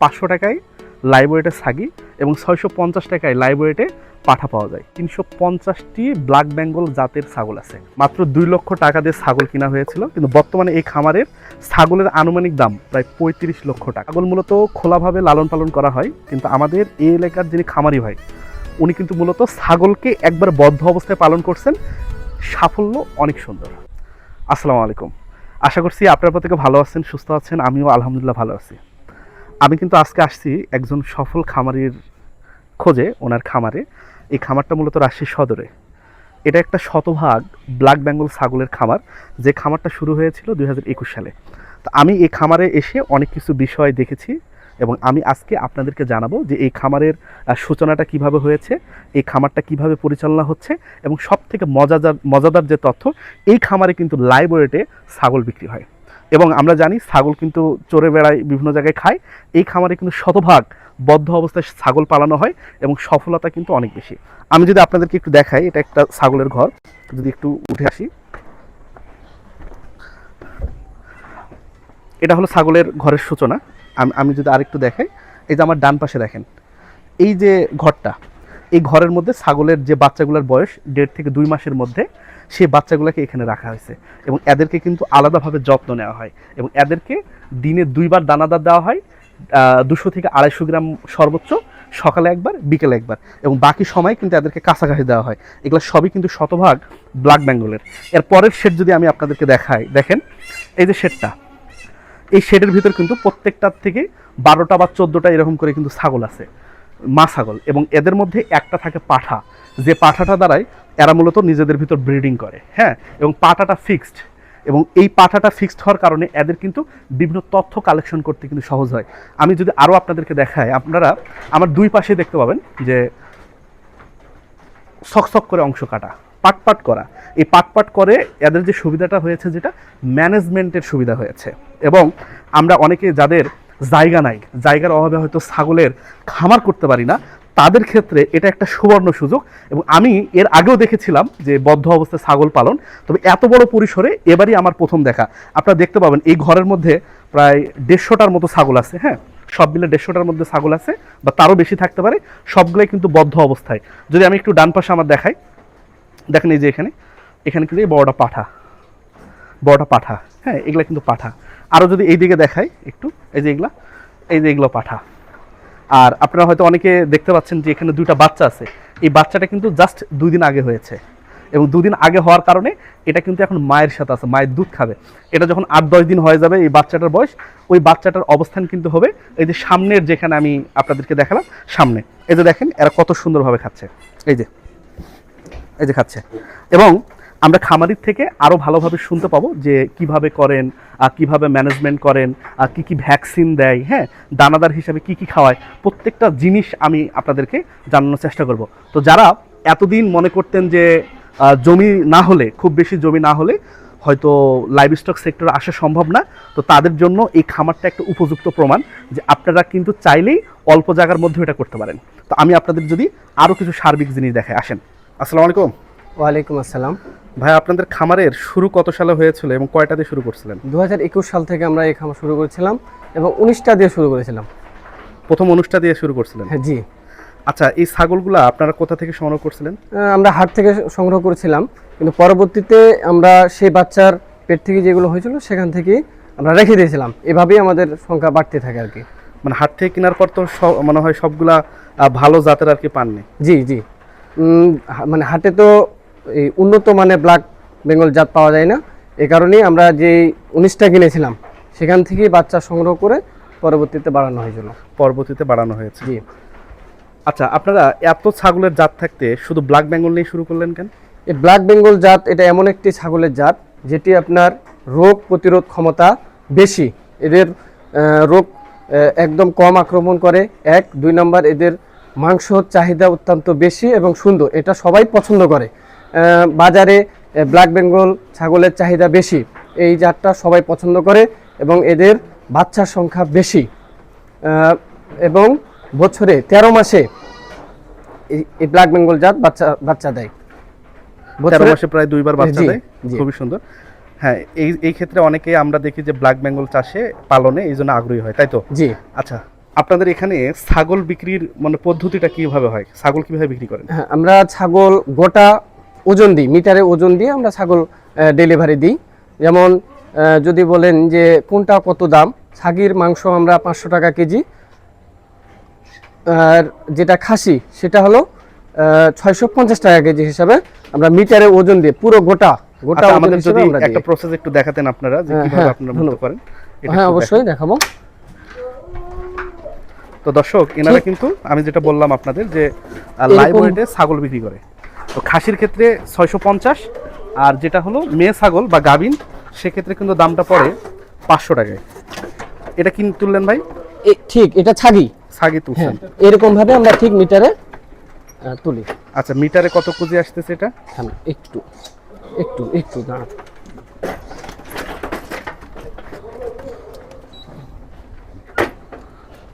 পাঁচশো টাকায় লাইব্রেরিতে সাগি এবং ছয়শো পঞ্চাশ টাকায় লাইব্রেরিতে পাঠা পাওয়া যায়। তিনশো পঞ্চাশটি ব্ল্যাক বেঙ্গল জাতের ছাগল আছে। মাত্র দুই লক্ষ টাকা দিয়ে ছাগল কিনা হয়েছিল, কিন্তু বর্তমানে এই খামারের ছাগলের আনুমানিক দাম প্রায় পঁয়ত্রিশ লক্ষ টাকা। ছাগল মূলত খোলাভাবে লালন পালন করা হয়, কিন্তু আমাদের এই এলাকার যিনি খামারি ভাই, উনি কিন্তু মূলত ছাগলকে একবার বদ্ধ অবস্থায় পালন করছেন। সাফল্য অনেক সুন্দর। আসসালামু আলাইকুম। আশা করছি আপনার প্রত্যেকে ভালো আছেন, সুস্থ আছেন, আমিও আলহামদুলিল্লাহ ভালো আছি। আমি কিন্তু আজকে আসছি একজন সফল খামারির খোঁজে, ওনার খামারে। এই খামারটা মূলত রাজশাহী সদরে। এটা একটা শতভাগ ব্ল্যাক বেঙ্গল ছাগলের খামার। যে খামারটা শুরু হয়েছিল দুই হাজার একুশ সালে। তো আমি এই খামারে এসে অনেক কিছু বিষয় দেখেছি এবং আমি আজকে আপনাদেরকে জানাব যে এই খামারের সূচনাটা কীভাবে হয়েছে, এই খামারটা কীভাবে পরিচালনা হচ্ছে এবং সব থেকে মজাদার মজাদার যে তথ্য, এই খামারে কিন্তু ওয়েটে ছাগল বিক্রি হয়। এবং আমরা জানি ছাগল কিন্তু চড়ে বেড়ায়, বিভিন্ন জায়গায় খায়। এই খামারে কিন্তু শতভাগ বদ্ধ অবস্থায় ছাগল পালানো হয় এবং সফলতা কিন্তু অনেক বেশি। আমি যদি আপনাদেরকে একটু দেখাই, এটা একটা ছাগলের ঘর। যদি একটু উঠে আসি। এটা হলো ছাগলের ঘরের সূচনা। আমি আমি যদি আরেকটু দেখাই, এই যে আমার ডান পাশে দেখেন। এই যে ঘরটা এই ঘরের মধ্যে ছাগলের যে বাচ্চাগুলোর বয়স, দেড় থেকে দুই মাসের মধ্যে সেই বাচ্চাগুলোকে এখানে রাখা হয়েছে। এবং এদেরকে কিন্তু আলাদাভাবে যত্ন নেওয়া হয় এবং এদেরকে দিনে দুইবার দানাদার দেওয়া হয় দুশো থেকে আড়াইশো গ্রাম সর্বোচ্চ সকালে একবার, বিকেলে একবার। এবং বাকি সময় কিন্তু এদেরকে কাছাকাছি দেওয়া হয়। এগুলো সবই কিন্তু শতভাগ ব্ল্যাক বেঙ্গলের। এর পরের শেড যদি আমি আপনাদেরকে দেখাই, দেখেন, এই যে শেডটা, এই শেডের ভিতর কিন্তু প্রত্যেকটার থেকে বারোটা বা চোদ্দোটা এরকম করে কিন্তু ছাগল আছে। মা ছাগল এবং এদের মধ্যে একটা থাকে পাঠা। যে পাঠাটা দ্বারাই এরা মূলত নিজেদের ভিতর ব্রিডিং করে হ্যাঁ? এবং পাঠাটা ফিক্সড এবং এই পাঠাটা ফিক্সড হওয়ার কারণে এদের কিন্তু বিভিন্ন তথ্য কালেকশন করতে কিন্তু সহজ হয়। আমি যদি আরও আপনাদেরকে দেখাই, আপনারা আমার দুই পাশে দেখতে পাবেন যে ছক করে অংশ কাটা, পাট পাট করা। এই পাট পাট করে এদের যে সুবিধাটা হয়েছে যেটা ম্যানেজমেন্টের সুবিধা হয়েছে। এবং আমরা অনেকে যাদের জায়গা নাই। জায়গার অভাবে হয়তো ছাগলের খামার করতে পারি না। তাদের ক্ষেত্রে এটা একটা সুবর্ণ সুযোগ এবং আমি এর আগেও দেখেছিলাম যে বদ্ধ অবস্থায় ছাগল পালন। তবে এত বড় পরিসরে এবারই আমার প্রথম দেখা। আপনারা দেখতে পাবেন, এই ঘরের মধ্যে প্রায় দেড়শোটার মতো ছাগল আছে হ্যাঁ? সব মিলে দেড়শোটার মধ্যে ছাগল আছে বা তারও বেশি থাকতে পারে, সবগুলোই কিন্তু বদ্ধ অবস্থায়। যদি আমি একটু ডান পাশে আমার দেখাই, দেখেন এই যে এখানে এখানে কিন্তু এই বড়টা পাঠা। বড়টা পাঠা হ্যাঁ এগুলো কিন্তু পাঠা। আরও যদি এই দিকে দেখাই একটু, এই যে এগুলা, এই যে এগুলো পাঠা। আর আপনারা হয়তো অনেকে দেখতে পাচ্ছেন যে এখানে দুইটা বাচ্চা আছে। এই বাচ্চাটা কিন্তু জাস্ট দুই দিন আগে হয়েছে। এবং দুদিন আগে হওয়ার কারণে এটা কিন্তু এখন মায়ের সাথে আছে, মায়ের দুধ খাবে। এটা যখন আট দশ দিন হয়ে যাবে এই বাচ্চাটার বয়স, ওই বাচ্চাটার অবস্থান কিন্তু হবে এই যে সামনের যেখানে আমি আপনাদেরকে দেখালাম, সামনে। এই যে দেখেন, এরা কত সুন্দরভাবে খাচ্ছে। এই যে এই যে খাচ্ছে। এবং আমরা খামারির থেকে আরও ভালোভাবে শুনতে পাবো যে কীভাবে করেন কীভাবে ম্যানেজমেন্ট করেন কি কি ভ্যাকসিন দেয় হ্যাঁ? দানাদার হিসাবে কি কি খাওয়ায়, প্রত্যেকটা জিনিস আমি আপনাদেরকে জানানোর চেষ্টা করব। তো যারা এতদিন মনে করতেন যে জমি না হলে, খুব বেশি জমি না হলে হয়তো লাইভ স্টক সেক্টরে আসা সম্ভব না, তো তাদের জন্য এই খামারটা একটা উপযুক্ত প্রমাণ যে আপনারা কিন্তু চাইলেই অল্প জায়গার মধ্যে এটা করতে পারেন। তো আমি আপনাদের যদি আরও কিছু সার্বিক জিনিস দেখাই, আসেন। আসসালামু আলাইকুম। ওয়ালাইকুম আসসালাম। ভাই আপনাদের খামারের শুরু কত সালে হয়েছিল এবং কয়টা দিয়ে শুরু করছিলেন? দু হাজার একুশ সাল থেকে আমরা এই খামার শুরু করেছিলাম এবং উনিশটা দিয়ে শুরু করেছিলাম। প্রথম অনুষ্ঠান দিয়ে শুরু করছিলেন? হ্যাঁ জি। আচ্ছা এই ছাগলগুলা আপনারা কোথা থেকে সংগ্রহ করছিলেন? আমরা হাট থেকে সংগ্রহ করেছিলাম কিন্তু পরবর্তীতে আমরা সেই বাচ্চার পেট থেকে যেগুলো হয়েছিল সেখান থেকে আমরা রেখে দিয়েছিলাম। এভাবেই আমাদের সংখ্যা বাড়তে থাকে আর কি। মানে হাট থেকে কেনার পর তো সব মনে হয় সবগুলা ভালো জাতের আর কি পাননি? জি জি। মানে হাটে তো এই উন্নত মানের ব্ল্যাক বেঙ্গল জাত পাওয়া যায় না। এ কারণেই আমরা যে উনিশটা কিনেছিলাম সেখান থেকেই বাচ্চা সংগ্রহ করে পরবর্তীতে বাড়ানো হয়েছিল। পরবর্তীতে বাড়ানো হয়েছে। জি। আচ্ছা আপনারা এত ছাগলের জাত থাকতে শুধু ব্ল্যাক বেঙ্গল নিয়ে শুরু করলেন কেন? এই ব্ল্যাক বেঙ্গল জাত এটা এমন একটি ছাগলের জাত যেটি আপনার রোগ প্রতিরোধ ক্ষমতা বেশি। এদের রোগ একদম কম আক্রমণ করে। এক দুই নম্বর এদের মাংসর চাহিদা অত্যন্ত বেশি এবং সুন্দর। এটা সবাই পছন্দ করে। বাজারে ব্ল্যাক বেঙ্গল ছাগলের চাহিদা বেশি এই জাতটা সবাই পছন্দ করে এবং এদের বাচ্চার সংখ্যা বেশি। এবং বছরে তেরো মাসে এই- এই ব্ল্যাক বেঙ্গল জাত বাচ্চা বাচ্চা দেয়। তেরো মাসে প্রায় দুইবার বাচ্চা দেয়? খুবই সুন্দর। হ্যাঁ এই এই ক্ষেত্রে অনেকেই আমরা দেখি যে ব্ল্যাক বেঙ্গল চাষে পালনে এই জন্য আগ্রহী হয় তাই তো? জি। আচ্ছা আপনাদের এখানে ছাগল বিক্রির মানে পদ্ধতিটা কীভাবে হয়? ছাগল কীভাবে বিক্রি করেন? হ্যাঁ আমরা ছাগল গোটা ওজন দিই মিটারে ওজন দিয়ে আমরা ছাগল ডেলিভারি দিই। যেমন যদি বলেন যে কোনটা কত দাম ছাগির মাংস আমরা পাঁচশো টাকা কেজি। আর যেটা খাসি সেটা হলো ছয়শো পঞ্চাশ টাকা কেজি হিসাবে আমরা মিটারে ওজন দিয়ে পুরো গোটা গোটা আচ্ছা, আমাদের যদি একটা প্রসেস একটু দেখাতেন আপনারা যে হ্যাঁ, কীভাবে হ্যাঁ, আপনারা করেন হ্যাঁ অবশ্যই দেখাবো। তো দর্শক এনারা কিন্তু আমি যেটা বললাম আপনাদের যে লাইভ ওয়েটে ছাগল বিক্রি করে। তো খাসির ক্ষেত্রে ছয়শো পঞ্চাশ আর যেটা হলো মেয়ে ছাগল বা গাভিন সেক্ষেত্রে কিন্তু দামটা পড়ে পাঁচশো টাকায়। এটা কি তুললেন ভাই? ঠিক এটা ছাগি। ছাগি হ্যাঁ তুলছেন। এরকম ভাবে আমরা ঠিক মিটারে তুলি। আচ্ছা মিটারে কত কেজি আসতেছে এটা? একটু একটু একটু দাঁড়া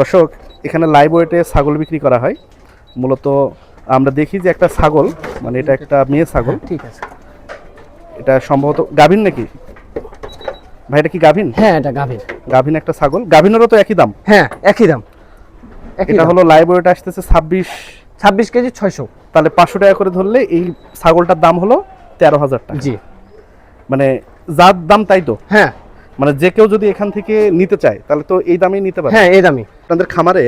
দর্শক এখানে লাইভ ওয়েটে ছাগল বিক্রি করা হয়। মূলত আমরা দেখি যে একটা ছাগল মানে এটা একটা মেয়ে ছাগল। ঠিক আছে। এটা সম্ভবত গাভিন নাকি? ভাই এটা কি গাভিন? হ্যাঁ এটা গাভীর গাভিন একটা ছাগল। গাভিনেরও তো একই দাম? হ্যাঁ একই দাম। এটা হলো লাইভ ওয়েট আসতেছে ছাব্বিশ ছাব্বিশ কেজি ছয়শো। তাহলে পাঁচশো টাকা করে ধরলে এই ছাগলটার দাম হলো তেরো হাজার টাকা। জি। মানে যার দাম তাই তো? হ্যাঁ। মানে যে কেউ যদি এখান থেকে নিতে চায় তাহলে তো এই দামেই নিতে পারে। হ্যাঁ এই দামি আপনাদের খামারে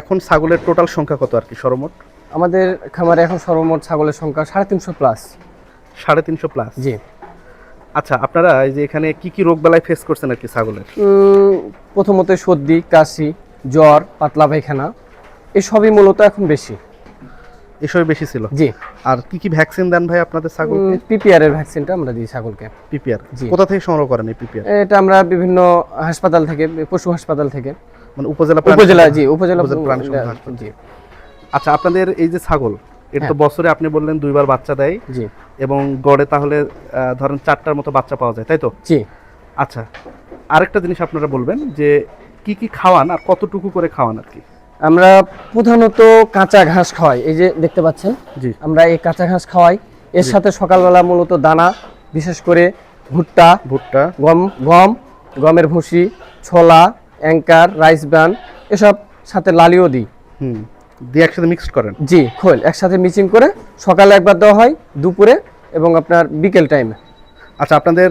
এখন ছাগলের টোটাল সংখ্যা কত আর কি সর্বমোট? আমাদের খামারে এখন সর্বমোট ছাগলের সংখ্যা সাড়ে তিনশো প্লাস সাড়ে তিনশো প্লাস জি। আচ্ছা আপনারা এই যে এখানে কি কি রোগ বালাই ফেস করছেন আর কি ছাগলের? প্রথমত সর্দি কাশি জ্বর পাতলা পায়খানা এসবই মূলত এখন বেশি। এসবই বেশি ছিল? জি। আর কি কি ভ্যাকসিন দেন ভাই আপনাদের ছাগলকে? পিপিআর এর ভ্যাকসিনটা আমরা দিই ছাগলকে। পিপিআর জি। কোথা থেকে সংগ্রহ করেন এই পিপিআর এটা আমরা বিভিন্ন হাসপাতাল থেকে পশু হাসপাতাল থেকে। মানে উপজেলা উপজেলা জি উপজেলা প্রাণী জি। আচ্ছা আপনাদের এই যে ছাগল এটা তো হ্যাঁ। বছরে আপনি বললেন দুইবার বাচ্চা দেয় জি। এবং গড়ে তাহলে ধরেন চারটার মতো বাচ্চা পাওয়া যায় তাই তো? জি। আচ্ছা আরেকটা জিনিস আপনারা বলবেন যে কি কি খাওয়ান আর কতটুকু করে খাওয়ান আর কি? আমরা প্রধানত কাঁচা ঘাস খাওয়াই এই যে দেখতে পাচ্ছেন? জি। আমরা এই কাঁচা ঘাস খাওয়াই। এর সাথে সকালবেলা মূলত দানা বিশেষ করে ভুট্টা ভুট্টা। গম গম গমের ভুসি ছোলা অ্যাঙ্কার রাইস ব্রান এসব সাথে লালিও দিই। হুম। দিয়ে একসাথে মিক্সড করেন? জি খোল একসাথে মিচিং করে সকালে একবার দেওয়া হয় দুপুরে এবং আপনার বিকেল টাইমে আচ্ছা আপনাদের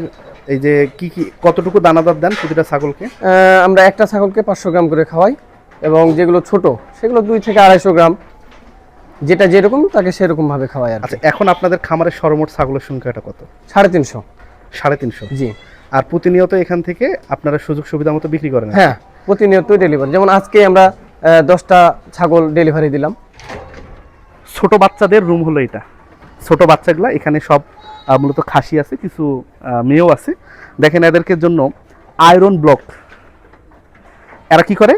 এই যে কি কি কতটুকু দানাদার দেন প্রতিটা ছাগলকে? আমরা একটা ছাগলকে পাঁচশো গ্রাম করে খাওয়াই এবং যেগুলো ছোট সেগুলো দুই থেকে আড়াইশো গ্রাম যেটা যেরকম তাকে সেরকম ভাবে খাওয়াই আর আচ্ছা এখন আপনাদের খামারের সর্বমোট ছাগলের সংখ্যাটা কত? সাড়ে তিনশো। সাড়ে তিনশো। জি। আর প্রতিনিয়ত এখান থেকে আপনারা সুযোগ সুবিধা মতো বিক্রি করেন হ্যাঁ প্রতিনিয়তই ডেলিভারি যেমন আজকে আমরা দশটা ছাগল ডেলিভারি দিলাম। ছোট বাচ্চাদের রুম হলো এটা। ছোট বাচ্চাগুলা, এখানে সব মূলত খাসি আছে, কিছু মেয়েও আছে। দেখেন এদেরকে জন্য আয়রন ব্লক এরা কি করে?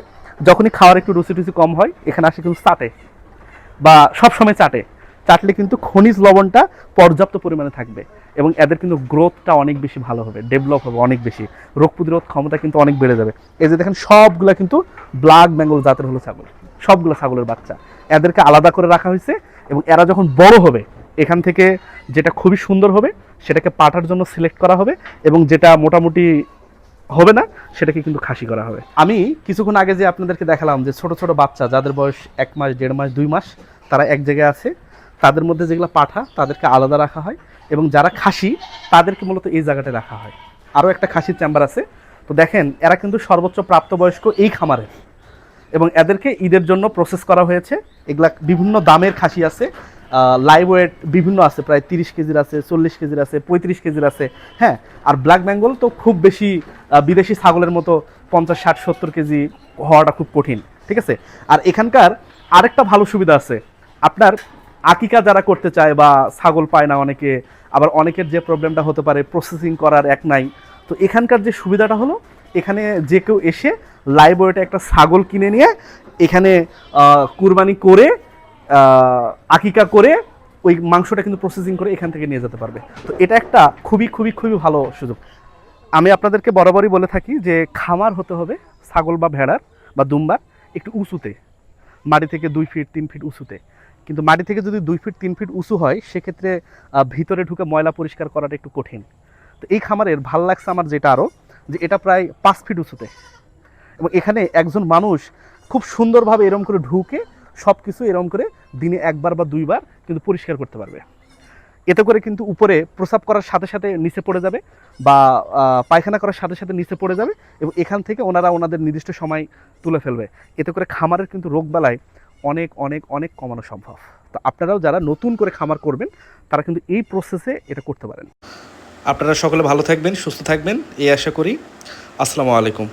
যখনই খাওয়ার একটু রুচি টুচি কম হয়, এখানে আসে কিন্তু চাটে। বা সবসময় চাটে। চাটলে কিন্তু খনিজ লবণটা পর্যাপ্ত পরিমাণে থাকবে এবং এদের কিন্তু গ্রোথটা অনেক বেশি ভালো হবে ডেভেলপ হবে অনেক বেশি। রোগ প্রতিরোধ ক্ষমতা কিন্তু অনেক বেড়ে যাবে। এই যে দেখেন, সবগুলা কিন্তু ব্ল্যাক বেঙ্গল জাতের হলো ছাগল, সবগুলো ছাগলের বাচ্চা। এদেরকে আলাদা করে রাখা হয়েছে এবং এরা যখন বড় হবে, এখান থেকে যেটা খুবই সুন্দর হবে, সেটাকে পাঠার জন্য সিলেক্ট করা হবে এবং যেটা মোটামুটি হবে না, সেটাকে কিন্তু খাসি করা হবে। আমি কিছুক্ষণ আগে যে আপনাদেরকে দেখালাম যে ছোট ছোট বাচ্চা, যাদের বয়স এক মাস, দেড় মাস, দুই মাস, তারা এক জায়গায় আছে। তাদের মধ্যে যেগুলো পাঠা, তাদেরকে আলাদা রাখা হয় এবং যারা খাসি, তাদেরকে মূলত এই জায়গাটায় রাখা হয়। আরও একটা খাসির চেম্বার আছে। তো দেখেন, এরা কিন্তু সর্বোচ্চ প্রাপ্তবয়স্ক এই খামারের এবং এদেরকে ঈদের জন্য প্রসেস করা হয়েছে। এগুলা বিভিন্ন দামের খাসি আছে। লাইভ ওয়েট বিভিন্ন আছে, প্রায় তিরিশ কেজির আছে, চল্লিশ কেজির আছে, পঁয়ত্রিশ কেজির আছে। হ্যাঁ আর ব্ল্যাক বেঙ্গল তো খুব বেশি বিদেশি ছাগলের মতো পঞ্চাশ, ষাট, সত্তর কেজি হওয়াটা খুব কঠিন, ঠিক আছে? আর এখানকার আরেকটা ভালো সুবিধা আছে। আপনার আকিকা যারা করতে চায় বা ছাগল পায় না অনেকে, আবার অনেকের যে প্রবলেমটা হতে পারে প্রসেসিং করার এক নাই। তো এখানকার যে সুবিধাটা হলো, এখানে যে কেউ এসে লাইব্রেরিতে একটা ছাগল কিনে নিয়ে, এখানে কুরবানি করে আকিকা করে, ওই মাংসটা কিন্তু প্রসেসিং করে এখান থেকে নিয়ে যেতে পারবে। তো এটা একটা খুবই খুবই খুবই ভালো সুযোগ। আমি আপনাদেরকে বরাবরই বলে থাকি যে খামার হতে হবে ছাগল বা ভেড়ার বা দুম্বার একটু উঁচুতে। মাটি থেকে দুই ফিট, তিন ফিট উঁচুতে। কিন্তু মাটি থেকে যদি দুই ফিট, তিন ফিট উঁচু হয়, সেক্ষেত্রে ভিতরে ঢুকে ময়লা পরিষ্কার করাটা একটু কঠিন। তো এই খামারের ভালো লাগছে আমার যেটা আরও যে এটা প্রায় পাঁচ ফিট উঁচুতে। এবং এখানে একজন মানুষ খুব সুন্দরভাবে এরম করে ঢুকে সব কিছু এরম করে দিনে একবার বা দুইবার কিন্তু পরিষ্কার করতে পারবে। এতে করে কিন্তু উপরে প্রসাব করার সাথে সাথে নিচে পড়ে যাবে বা পায়খানা করার সাথে সাথে নিচে পড়ে যাবে এবং এখান থেকে ওনারা ওনাদের নির্দিষ্ট সময় তুলে ফেলবে। এতে করে খামারের কিন্তু রোগবালাই অনেক অনেক অনেক কমানো সম্ভব। তো আপনারাও যারা নতুন করে খামার করবেন, তারা কিন্তু এই প্রসেসে এটা করতে পারেন। আপনারা সকলে ভালো থাকবেন, সুস্থ থাকবেন, এই আশা করি। আসসালামু আলাইকুম।